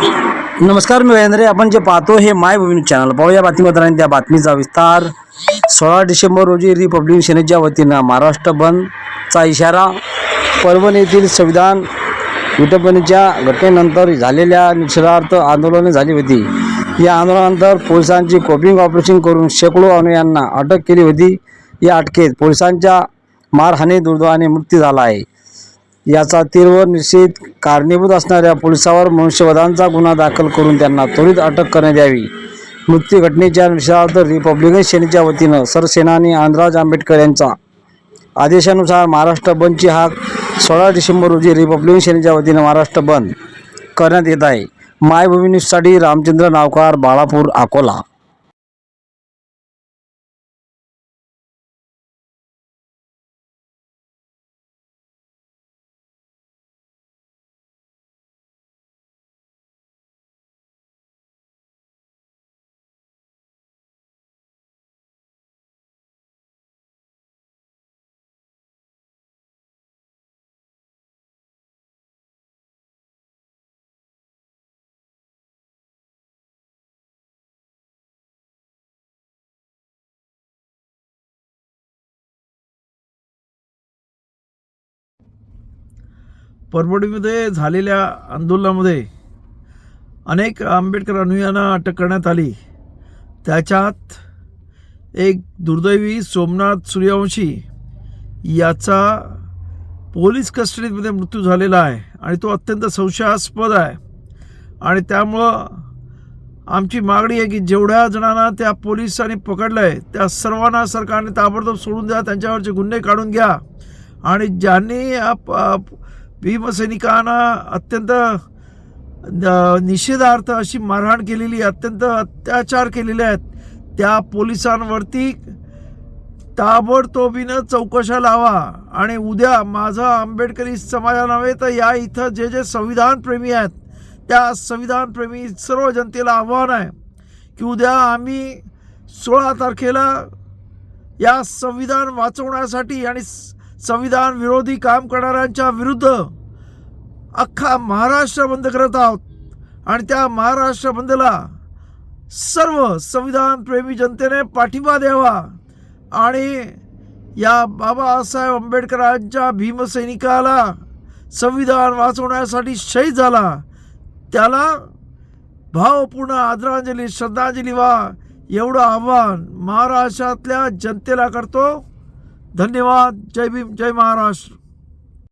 नमस्कार मी महेंद्र. आपण जे पाहतो हे माय भूमी चॅनल. पाहूया बातमीपत्राने त्या बातमीचा विस्तार. सोळा डिसेंबर रोजी रिपब्लिक सेनेच्या वतीनं महाराष्ट्र बंदचा इशारा परभणी येथील संविधान विटंबनेच्या घटनेनंतर झालेल्या निषेधार्थ आंदोलने झाली होती. या आंदोलनानंतर पोलिसांची कोपिंग ऑपरेशन करून शेकडो अनुयांना अटक केली होती. या अटकेत पोलिसांच्या मारहाणी दुर्दैवाने मृत्यू झाला आहे. याचा तीव्र निषेध कारणीभूत असणाऱ्या पोलिसावर मनुष्यवधांचा गुन्हा दाखल करून त्यांना त्वरित अटक करण्यात यावी. मृत्यू घटनेच्या निषेधार्थ रिपब्लिकन सेनेच्या वतीनं सरसेनानी आंध्राज आंबेडकर यांचा आदेशानुसार महाराष्ट्र बंदची हाक सोळा डिसेंबर रोजी रिपब्लिकन सेनेच्या वतीनं महाराष्ट्र बंद करण्यात येत आहे. मायभूमी न्यूजसाठी रामचंद्र नावकार बाळापूर अकोला. परभणीमध्ये झालेल्या आंदोलनामध्ये अनेक आंबेडकर अनुयांना अटक करण्यात आली. त्याच्यात एक दुर्दैवी सोमनाथ सूर्यवंशी याचा पोलीस कस्टडीमध्ये मृत्यू झालेला आहे आणि तो अत्यंत संशयास्पद आहे. आणि त्यामुळं आमची मागणी आहे की जेवढ्या जणांना त्या पोलिसांनी पकडलं आहे त्या सर्वांना सरकारने ताबडतोब सोडून द्या त्यांच्यावरचे गुन्हे काढून घ्या. आणि ज्यांनी या भीमसैनिकांना अत्यंत न- निषेधार्थ अशी मारहाण केलेली अत्यंत अत्याचार केलेले आहेत. त्या पोलिसांवरती ताबडतोबीनं चौकशा लावा आणि उद्या माझा आंबेडकरी समाजा नव्हे तर या इथं जे जे संविधान प्रेमी आहेत त्या संविधान प्रेमी सर्व जनतेला आव्हान आहे की उद्या आम्ही सोळा तारखेला या संविधान वाचवण्यासाठी आणि संविधान विरोधी काम करणाऱ्यांच्या विरुद्ध अख्खा महाराष्ट्र बंद करत आहोत. आणि त्या महाराष्ट्र बंदला सर्व संविधान प्रेमी जनतेने पाठिंबा द्यावा. आणि या बाबासाहेब आंबेडकरांच्या भीमसैनिकाला संविधान वाचवण्यासाठी शहीद झाला. त्याला भावपूर्ण आदरांजली श्रद्धांजली व्हा. एवढं आव्हान महाराष्ट्रातल्या जनतेला करतो. धन्यवाद. जय भीम जय महाराष्ट्र.